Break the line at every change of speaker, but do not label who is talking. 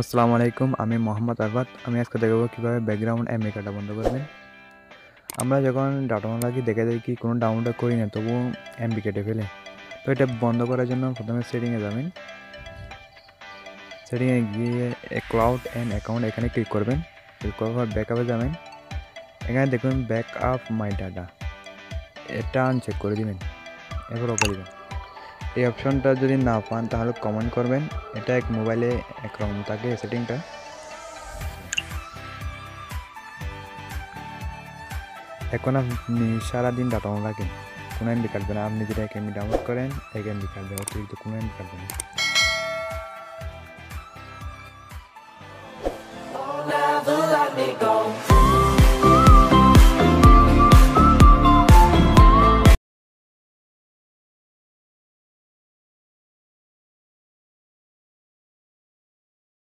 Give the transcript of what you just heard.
আসসালামু আলাইকুম, আমি মোহাম্মদ আরবাত। আমি আজকে দেখাবো কীভাবে ব্যাকগ্রাউন্ড আমেরিকাটা বন্ধ করবেন। আমরা যখন ডাটা লাগি দেখে যায় কি কোনো ডাউনলোড করি না তবুও এমবি কেটে ফেলে। তো এটা বন্ধ করার জন্য প্রথমে সেটিংয়ে যাবেন। সেটিংয়ে গিয়ে ক্লাউড অ্যান্ড অ্যাকাউন্ট এখানে ক্লিক করবেন। ক্লিক করার পর ব্যাকআপে যাবেন। এখানে দেখবেন ব্যাক আপ মাই ডাটা এটা আনচেক করে দিবেন। এরপর ওকে দিবেন। এই অপশনটা যদি না পান, তাহলে কমেন্ট করবেন। এটা এক মোবাইলে একরকম থাকে সেটিংটা এখন আপনি সারাদিন ডাটা অন রাখেন, কোনো এমবি কাটবে না। আপনি যদি এক এমবি ডাউনলোড করেন, এক এমবি কাটবে, অতিরিক্ত কোনো এমবি কাটবে না।
Let me go.